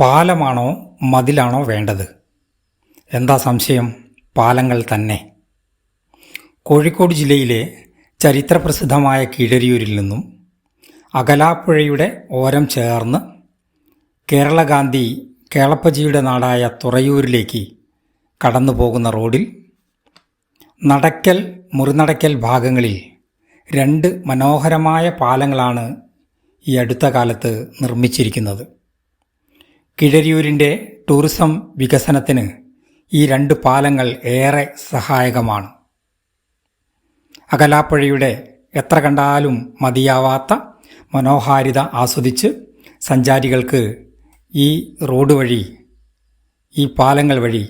പാലമാണോ മതിലാണോ വേണ്ടത്? എന്താ സംശയം? പാലങ്ങൾ തന്നെ. കോഴിക്കോട് ജില്ലയിലെ ചരിത്രപ്രസിദ്ധമായ കീഴരിയൂരിൽ നിന്നും അകലാപ്പുഴയുടെ ഓരം ചേർന്ന് കേരളഗാന്ധി കേളപ്പജിയുടെ നാടായ തുറയൂരിലേക്ക് കടന്നു പോകുന്ന റോഡിൽ നടക്കൽ മുറിനടക്കൽ ഭാഗങ്ങളിൽ രണ്ട് മനോഹരമായ പാലങ്ങളാണ് ഈ അടുത്ത കാലത്ത് നിർമ്മിച്ചിരിക്കുന്നത്. കിഴരിയൂരിന്റെ ടൂറിസം വികസനത്തിന് ഈ രണ്ട് പാലങ്ങൾ ഏറെ സഹായകമാണ്. അകലാപ്പുഴയുടെ എത്ര കണ്ടാലും മതിയാവാത്ത മനോഹാരിത ആസ്വദിച്ച് സഞ്ചാരികൾക്ക് ഈ റോഡ് വഴി ഈ പാലങ്ങൾ വഴി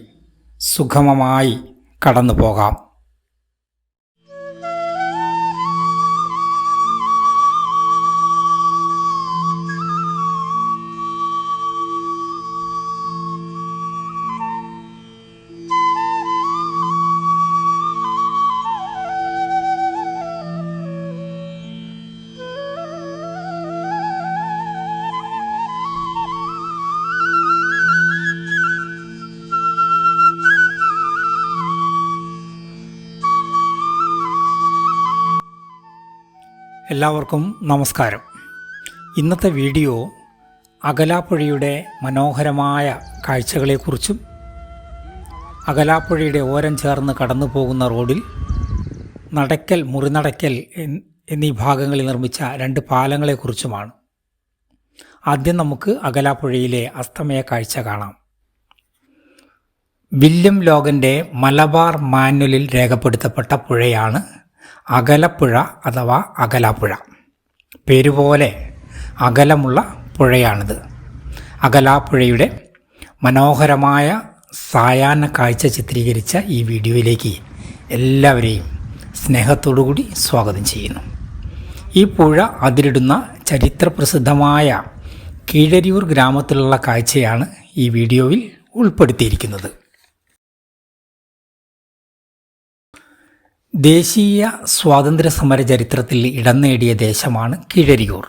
സുഗമമായി കടന്നു പോകാം എല്ലാവർക്കും നമസ്കാരം. ഇന്നത്തെ വീഡിയോ അകലാപ്പുഴയുടെ മനോഹരമായ കാഴ്ചകളെക്കുറിച്ചും അകലാപ്പുഴയുടെ ഓരം ചേർന്ന് കടന്നു പോകുന്ന റോഡിൽ നടക്കൽ മുറിനടക്കൽ എന്നീ ഭാഗങ്ങളിൽ നിർമ്മിച്ച രണ്ട് പാലങ്ങളെക്കുറിച്ചുമാണ്. ആദ്യം നമുക്ക് അകലാപ്പുഴയിലെ അസ്തമയ കാഴ്ച കാണാം. വില്യം ലോകന്റെ മലബാർ മാനുവലിൽ രേഖപ്പെടുത്തപ്പെട്ട പുഴയാണ് അകലപ്പുഴ അഥവാ അകലാപ്പുഴ. പേരുപോലെ അകലമുള്ള പുഴയാണിത്. അകലാപ്പുഴയുടെ മനോഹരമായ സായാഹ്ന കാഴ്ച ചിത്രീകരിച്ച ഈ വീഡിയോയിലേക്ക് എല്ലാവരെയും സ്നേഹത്തോടുകൂടി സ്വാഗതം ചെയ്യുന്നു. ഈ പുഴ അതിരിടുന്ന ചരിത്രപ്രസിദ്ധമായ കീഴരിയൂർ ഗ്രാമത്തിലുള്ള കാഴ്ചയാണ് ഈ വീഡിയോയിൽ ഉൾപ്പെടുത്തിയിരിക്കുന്നത്. ദേശീയ സ്വാതന്ത്ര്യ സമര ചരിത്രത്തിൽ ഇടം നേടിയ ദേശമാണ് കീഴരിയൂർ.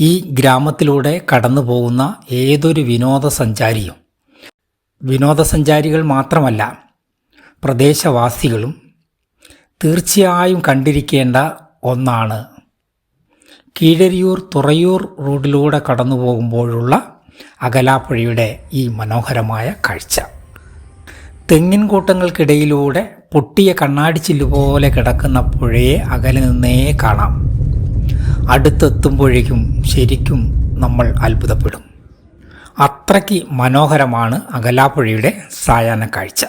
ഈ ഗ്രാമത്തിലൂടെ കടന്നു പോകുന്ന ഏതൊരു വിനോദസഞ്ചാരിയും വിനോദസഞ്ചാരികൾ മാത്രമല്ല പ്രദേശവാസികളും തീർച്ചയായും കണ്ടിരിക്കേണ്ട ഒന്നാണ് കീഴരിയൂർ തുറയൂർ റോഡിലൂടെ കടന്നു പോകുമ്പോഴുള്ള അകലാപ്പുഴയുടെ ഈ മനോഹരമായ കാഴ്ച. തെങ്ങിൻ കൂട്ടങ്ങൾക്കിടയിലൂടെ പൊട്ടിയ കണ്ണാടി പോലെ കിടക്കുന്ന പുഴയെ അകലെ നിന്നേ കാണാം. അടുത്തെത്തുമ്പോഴേക്കും ശരിക്കും നമ്മൾ അത്ഭുതപ്പെടും. അത്രയ്ക്ക് മനോഹരമാണ് അകലാപ്പുഴയുടെ സായാഹ്ന കാഴ്ച.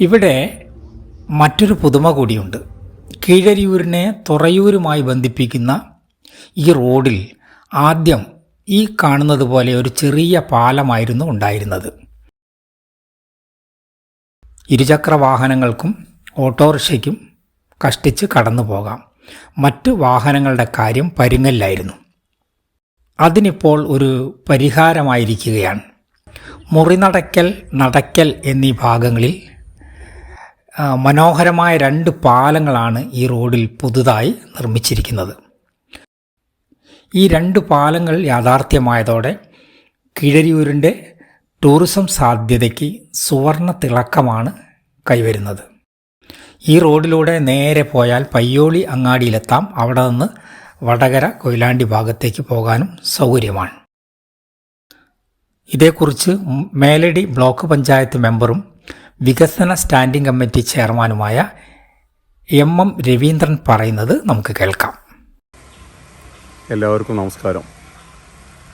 ഇവിടെ മറ്റൊരു പുതുമ കൂടിയുണ്ട്. കീഴരിയൂരിനെ തുറയൂരുമായി ബന്ധിപ്പിക്കുന്ന ഈ റോഡിൽ ആദ്യം ഈ കാണുന്നത് പോലെ ഒരു ചെറിയ പാലമായിരുന്നു ഉണ്ടായിരുന്നത്. ഇരുചക്ര വാഹനങ്ങൾക്കും ഓട്ടോറിക്ഷയ്ക്കും കഷ്ടിച്ച് കടന്നു പോകാം. മറ്റു വാഹനങ്ങളുടെ കാര്യം പരുങ്ങല്ലായിരുന്നു. അതിനിപ്പോൾ ഒരു പരിഹാരമായിരിക്കുകയാണ്. മുറിനടക്കൽ നടക്കൽ എന്നീ ഭാഗങ്ങളിൽ മനോഹരമായ രണ്ട് പാലങ്ങളാണ് ഈ റോഡിൽ പുതുതായി നിർമ്മിച്ചിരിക്കുന്നത്. ഈ രണ്ട് പാലങ്ങൾ യാഥാർത്ഥ്യമായതോടെ കിഴരിയൂരിന്റെ ടൂറിസം സാധ്യതയ്ക്ക് സുവർണ തിളക്കമാണ് കൈവരുന്നത്. ഈ റോഡിലൂടെ നേരെ പോയാൽ പയ്യോളി അങ്ങാടിയിലെത്താം. അവിടെ നിന്ന് വടകര കൊയിലാണ്ടി ഭാഗത്തേക്ക് പോകാനും സൗകര്യമാണ്. ഇതേക്കുറിച്ച് മേലടി ബ്ലോക്ക് പഞ്ചായത്ത് മെമ്പറും വികസന സ്റ്റാൻഡിംഗ് കമ്മിറ്റി ചെയർമാനുമായ എം എം രവീന്ദ്രൻ പറയുന്നത് നമുക്ക് കേൾക്കാം. എല്ലാവർക്കും നമസ്കാരം.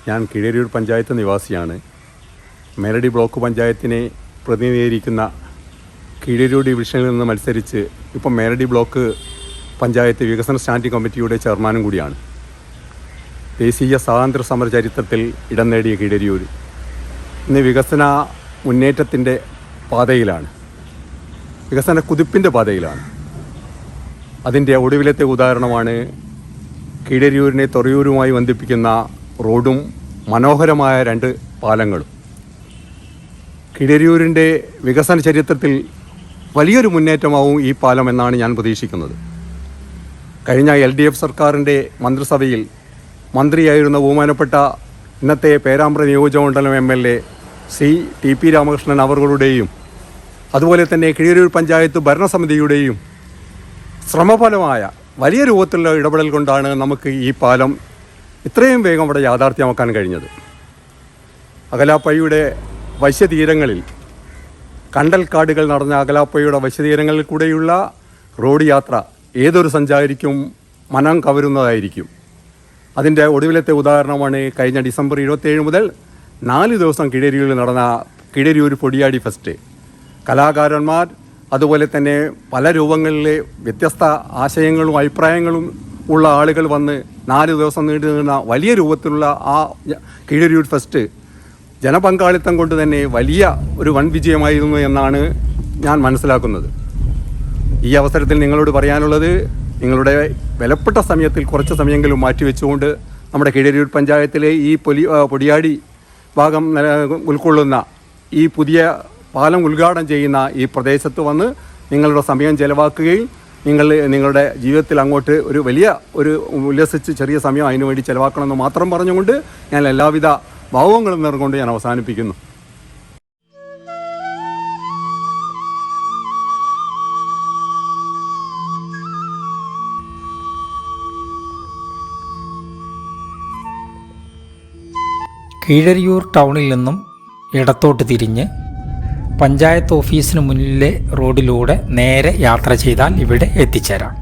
ഞാൻ കിഴരിയൂർ പഞ്ചായത്ത് നിവാസിയാണ്. മേലടി ബ്ലോക്ക് പഞ്ചായത്തിനെ പ്രതിനിധീകരിക്കുന്ന കിഴരിയൂർ ഡിവിഷനിൽ നിന്ന് മത്സരിച്ച് ഇപ്പം മേലടി ബ്ലോക്ക് പഞ്ചായത്ത് വികസന സ്റ്റാൻഡിംഗ് കമ്മിറ്റിയുടെ ചെയർമാനും കൂടിയാണ്. ദേശീയ സ്വാതന്ത്ര്യ സമര ചരിത്രത്തിൽ ഇടം നേടിയ കിഴരിയൂർ. ഇന്ന് വികസന മുന്നേറ്റത്തിന്റെ പാതയിലാണ്. വികസന കുതിപ്പിന്റെ പാതയിലാണ്. അതിന്റെ ഒടുവിലത്തെ ഉദാഹരണമാണ് കീഴരിയൂരിനെ തൊറയൂരുമായി ബന്ധിപ്പിക്കുന്ന റോഡും മനോഹരമായ രണ്ട് പാലങ്ങളും. കീഴരിയൂരിന്റെ വികസന ചരിത്രത്തിൽ വലിയൊരു മുന്നേറ്റമാവും ഈ പാലം എന്നാണ് ഞാൻ പ്രതീക്ഷിക്കുന്നത്. കഴിഞ്ഞ എൽ ഡി എഫ് സർക്കാരിന്റെ മന്ത്രിസഭയിൽ മന്ത്രിയായിരുന്ന ബഹുമാനപ്പെട്ട ഇന്നത്തെ പേരാമ്പ്ര നിയോജകമണ്ഡലം M L A C T P Ramakrishnan അവറുകളുടെയും അതുപോലെ തന്നെ കിഴിയൂർ പഞ്ചായത്ത് ഭരണസമിതിയുടെയും ശ്രമഫലമായ വലിയ രൂപത്തിലുള്ള ഇടപെടൽ കൊണ്ടാണ് നമുക്ക് ഈ പാലം ഇത്രയും വേഗം ഇവിടെ യാഥാർത്ഥ്യമാക്കാൻ കഴിഞ്ഞത്. അകലാപ്പയുടെ വശ്യതീരങ്ങളിൽ കണ്ടൽക്കാടുകൾ നടന്ന അകലാപ്പയുടെ വശ്യതീരങ്ങളിൽ കൂടെയുള്ള റോഡ് യാത്ര ഏതൊരു സഞ്ചാരിക്കും മനം കവരുന്നതായിരിക്കും. അതിന്റെ ഒടുവിലത്തെ ഉദാഹരണമാണ് കഴിഞ്ഞ ഡിസംബർ ഇരുപത്തേഴ് മുതൽ നാല് ദിവസം കിഴരിയിൽ നടന്ന കിഴരിയൂർ പൊടിയാടി ഫെസ്റ്റ്. കലാകാരന്മാർ അതുപോലെ തന്നെ പല രൂപങ്ങളിലെ വ്യത്യസ്ത ആശയങ്ങളും അഭിപ്രായങ്ങളും ഉള്ള ആളുകൾ വന്ന് നാല് ദിവസം നീണ്ടു നിന്ന വലിയ രൂപത്തിലുള്ള ആ കിഴരിയൂർ ഫെസ്റ്റ് ജനപങ്കാളിത്തം കൊണ്ട് തന്നെ വലിയ ഒരു വൻ വിജയമായിരുന്നു എന്നാണ് ഞാൻ മനസ്സിലാക്കുന്നത്. ഈ അവസരത്തിൽ നിങ്ങളോട് പറയാനുള്ളത് നിങ്ങളുടെ വിലപ്പെട്ട സമയത്തിൽ കുറച്ച് സമയമെങ്കിലും മാറ്റിവെച്ചുകൊണ്ട് നമ്മുടെ കിഴരിയൂർ പഞ്ചായത്തിലെ ഈ പൊലി പൊടിയാടി ഭാഗം ഉൾക്കൊള്ളുന്ന ഈ പുതിയ പാലം ഉദ്ഘാടനം ചെയ്യുന്ന ഈ പ്രദേശത്ത് വന്ന് നിങ്ങളുടെ സമയം ചെലവാക്കുകയും നിങ്ങൾ നിങ്ങളുടെ ജീവിതത്തിൽ അങ്ങോട്ട് ഒരു വലിയ ഒരു ഉല്ലസിച്ച് ചെറിയ സമയം അതിനുവേണ്ടി ചെലവാക്കണമെന്ന് മാത്രം പറഞ്ഞുകൊണ്ട് ഞാൻ എല്ലാവിധ ഭാവങ്ങളും നേർക്കൊണ്ട് ഞാൻ അവസാനിപ്പിക്കുന്നു. കീഴരിയൂർ ടൗണിൽ നിന്നും ഇടത്തോട്ട് തിരിഞ്ഞ് പഞ്ചായത്ത് ഓഫീസിന് മുന്നിലെ റോഡിലൂടെ നേരെ യാത്ര ചെയ്താൽ ഇവിടെ എത്തിച്ചേരാം.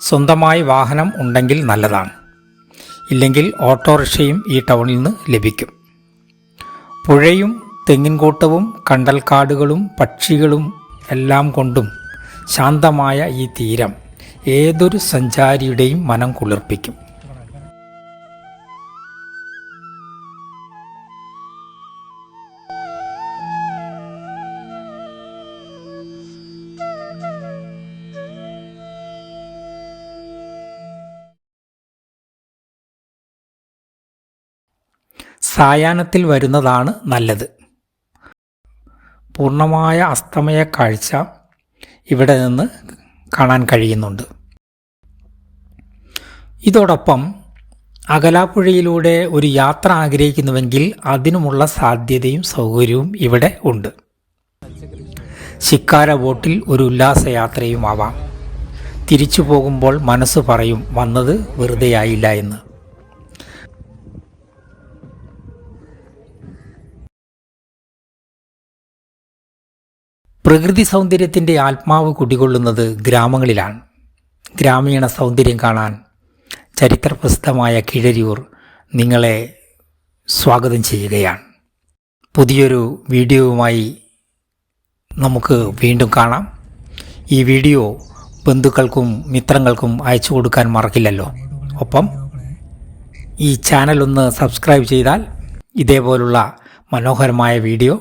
സ്വന്തമായി വാഹനം ഉണ്ടെങ്കിൽ നല്ലതാണ്. ഇല്ലെങ്കിൽ ഓട്ടോറിക്ഷയും ഈ ടൗണിൽ നിന്ന് ലഭിക്കും. പുഴയും തെങ്ങിൻകൂട്ടവും കണ്ടൽക്കാടുകളും പക്ഷികളും എല്ലാം കൊണ്ടും ശാന്തമായ ഈ തീരം ഏതൊരു സഞ്ചാരിയുടെയും മനം കുളിർപ്പിക്കും. സായാഹ്നത്തിൽ വരുന്നതാണ് നല്ലത്. പൂർണമായ അസ്തമയ കാഴ്ച ഇവിടെ നിന്ന് കാണാൻ കഴിയുന്നുണ്ട്. ഇതോടൊപ്പം അകലാപ്പുഴയിലൂടെ ഒരു യാത്ര ആഗ്രഹിക്കുന്നുവെങ്കിൽ അതിനുമുള്ള സാധ്യതയും സൗകര്യവും ഇവിടെ ഉണ്ട്. ശിക്കാര ബോട്ടിൽ ഒരു ഉല്ലാസയാത്രയുമാവാം തിരിച്ചു പോകുമ്പോൾ മനസ്സ് പറയും വന്നത് വെറുതെയായില്ല എന്ന്. പ്രകൃതി സൗന്ദര്യത്തിന്റെ ആത്മാവ് കുടികൊള്ളുന്നത് ഗ്രാമങ്ങളിലാണ്. ഗ്രാമീണ സൗന്ദര്യം കാണാൻ ചരിത്രപ്രസിദ്ധമായ കിഴരിയൂർ നിങ്ങളെ സ്വാഗതം ചെയ്യുകയാണ്. പുതിയൊരു വീഡിയോവുമായി നമുക്ക് വീണ്ടും കാണാം. ഈ വീഡിയോ ബന്ധുക്കൾക്കും മിത്രങ്ങൾക്കും അയച്ചു കൊടുക്കാൻ മറക്കില്ലല്ലോ. ഒപ്പം ഈ ചാനൽ ഒന്ന് സബ്സ്ക്രൈബ് ചെയ്താൽ ഇതേപോലുള്ള മനോഹരമായ വീഡിയോ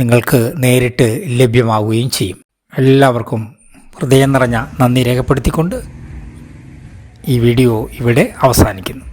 നിങ്ങൾക്ക് നേരിട്ട് ലഭ്യമാവുകയും ചെയ്യും. എല്ലാവർക്കും ഹൃദയം നിറഞ്ഞ നന്ദി രേഖപ്പെടുത്തിക്കൊണ്ട് ഈ വീഡിയോ ഇവിടെ അവസാനിക്കുന്നു.